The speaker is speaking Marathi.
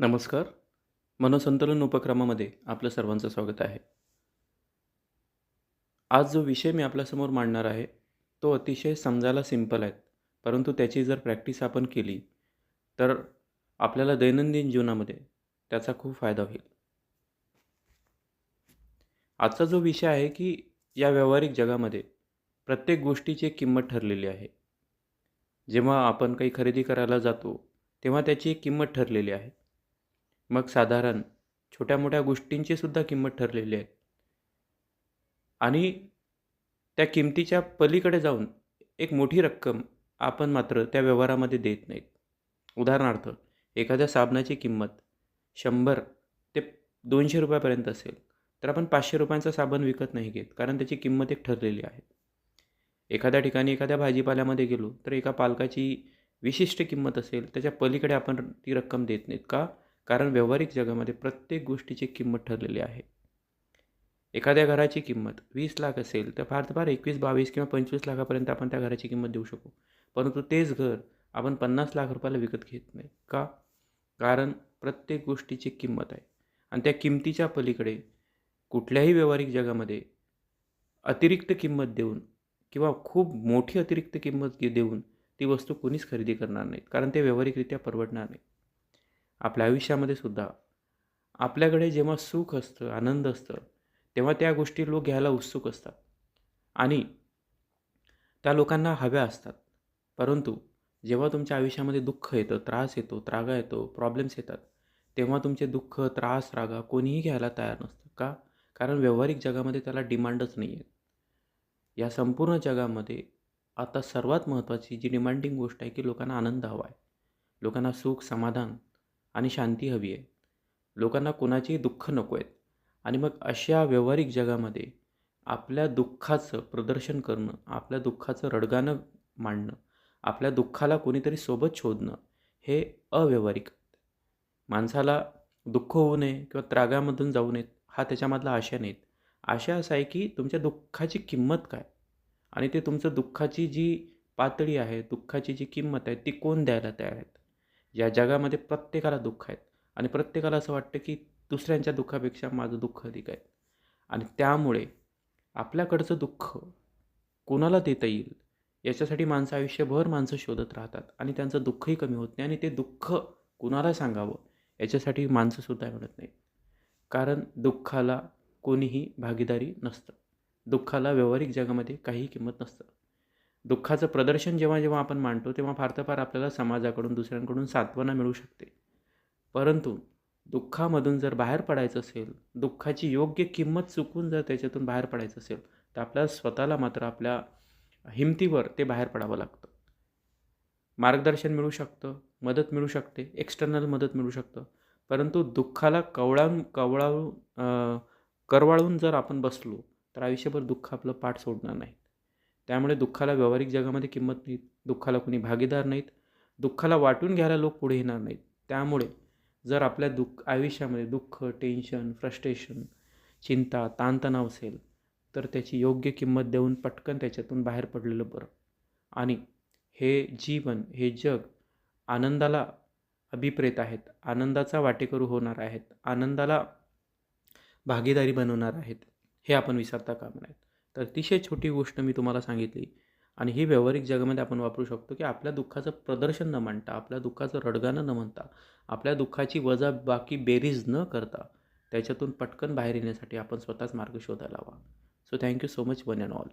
नमस्कार. मनोसंतुलन उपक्रमामध्ये आपलं सर्वांचं स्वागत आहे. आज जो विषय मी आपल्यासमोर मांडणार आहे तो अतिशय समजायला सिंपल आहे परंतु त्याची जर प्रॅक्टिस आपण केली तर आपल्याला दैनंदिन जीवनामध्ये त्याचा खूप फायदा होईल. आजचा जो विषय आहे की या व्यावहारिक जगामध्ये प्रत्येक गोष्टीची एक किंमत ठरलेली आहे. जेव्हा आपण काही खरेदी करायला जातो तेव्हा त्याची एक किंमत ठरलेली आहे. मग साधारण छोट्या मोठ्या गोष्टींची सुद्धा किंमत ठरलेली आहे. आणि त्या किमतीच्या पलीकडे जाऊन एक मोठी रक्कम आपण मात्र त्या व्यवहारामध्ये देत नाहीत. उदाहरणार्थ एखाद्या साबणाची किंमत शंभर ते दोनशे रुपयापर्यंत असेल तर आपण पाचशे रुपयांचा साबण विकत नाही घेत कारण त्याची किंमत एक ठरलेली आहे. एखाद्या ठिकाणी एखाद्या भाजीपाल्यामध्ये गेलो तर एका पालकाची विशिष्ट किंमत असेल त्याच्या पलीकडे आपण ती रक्कम देत नाहीत का? कारण व्यावहारिक जगामध्ये प्रत्येक गोष्टीची किंमत ठरलेली आहे. एखाद्या घराची किंमत वीस लाख असेल तर फार फार एकवीस बावीस किंवा पंचवीस लाखापर्यंत आपण त्या घराची किंमत देऊ शकू. परंतु तेच घर आपण पन्नास लाख रुपयाला विकत घेत नाही. का? कारण प्रत्येक गोष्टीची किंमत आहे. आणि त्या किमतीच्या पलीकडे कुठल्याही व्यावहारिक जगामध्ये अतिरिक्त किंमत देऊन किंवा खूप मोठी अतिरिक्त किंमत देऊन ती वस्तू कोणीच खरेदी करणार नाहीत. कारण ते व्यावहारिकरित्या परवडणार नाही आपल्या आयुष्यामध्ये सुद्धा. आपल्याकडे जेव्हा सुख असतं आनंद असतं तेव्हा त्या गोष्टी लोक घ्यायला उत्सुक असतात. आणि त्या लोकांना हव्या असतात. परंतु जेव्हा तुमच्या आयुष्यामध्ये दुःख येतं त्रास येतो त्रागा येतो प्रॉब्लेम्स येतात तेव्हा तुमचे दुःख त्रास रागा कोणीही घ्यायला तयार नसतं. का? कारण व्यावहारिक जगामध्ये त्याला डिमांडच नाही आहे या संपूर्ण जगामध्ये आता सर्वात महत्त्वाची जी डिमांडिंग गोष्ट आहे की लोकांना आनंद हवा आहे. लोकांना सुख समाधान आणि शांती हवी आहे. लोकांना कोणाचेही दुःख नको आहेत. आणि मग अशा व्यावहारिक जगामध्ये आपल्या दुःखाचं प्रदर्शन करणं आपल्या दुःखाचं रडगाणं मांडणं आपल्या दुःखाला कोणीतरी सोबत शोधणं हे अव्यवहारिक माणसाला दुःख होऊ नये किंवा त्रागामधून जाऊ नयेत हा त्याच्यामधला आशा नाहीत. आशा असा आहे की तुमच्या दुःखाची किंमत काय? आणि ते तुमचं दुःखाची जी पातळी आहे दुःखाची जी किंमत आहे ती कोण द्यायला तयार आहेत? या जगामध्ये प्रत्येकाला दुःख आहेत. आणि प्रत्येकाला असं वाटतं की दुसऱ्यांच्या दुःखापेक्षा माझं दुःख अधिक आहे. आणि त्यामुळे आपल्याकडचं दुःख कोणाला देता येईल? याच्यासाठी माणसं आयुष्यभर माणसं शोधत राहतात. आणि त्यांचं दुःखही कमी होत नाही. आणि ते दुःख कुणाला सांगावं? याच्यासाठी माणसंसुद्धा मिळत नाहीत. कारण दुःखाला कोणीही भागीदारी नसतं. दुःखाला व्यावहारिक जगामध्ये काही किंमत नसतं. दुःखाचं प्रदर्शन जेव्हा जेव्हा आपण मांडतो तेव्हा फार तर फार आपल्याला समाजाकडून दुसऱ्यांकडून सांत्वना मिळू शकते. परंतु दुःखामधून जर बाहेर पडायचं असेल दुःखाची योग्य किंमत चुकून जर त्याच्यातून बाहेर पडायचं असेल तर आपल्याला स्वतःला मात्र आपल्या हिमतीवर ते बाहेर पडावं लागतं. मार्गदर्शन मिळू शकतं मदत मिळू शकते एक्सटर्नल मदत मिळू शकतं. परंतु दुःखाला कवळावून कवळावून करवाळून जर आपण बसलो तर आयुष्यभर दुःख आपलं पाठ सोडणार नाही. त्यामुळे दुःखाला व्यावहारिक जगामध्ये किंमत नाहीत दुःखाला कोणी भागीदार नाहीत दुःखाला वाटून घ्यायला लोक पुढे येणार नाहीत. त्यामुळे जर आपल्या दुःख आयुष्यामध्ये दुःख टेन्शन फ्रस्ट्रेशन चिंता ताणतणाव असेल तर त्याची योग्य किंमत देऊन पटकन त्याच्यातून बाहेर पडलेलं बरं. आणि हे जीवन हे जग आनंदाला अभिप्रेत आहेत आनंदाचा वाटेकरू होणार आहेत आनंदाला भागीदारी बनवणार आहेत हे आपण विसरता कामा नाहीत तर अतिशय छोटी गोष्ट मी तुम्हाला सांगितली. आणि ही व्यावहारिक जगामध्ये आपण वापरू शकतो की आपल्या दुःखाचं प्रदर्शन न मांडता आपल्या दुःखाचं रडगाणं न म्हणता आपल्या दुःखाची वजा बाकी बेरीज न करता त्याच्यातून पटकन बाहेर येण्यासाठी आपण स्वतःच मार्ग शोधायला हवा. So thank you so much one and all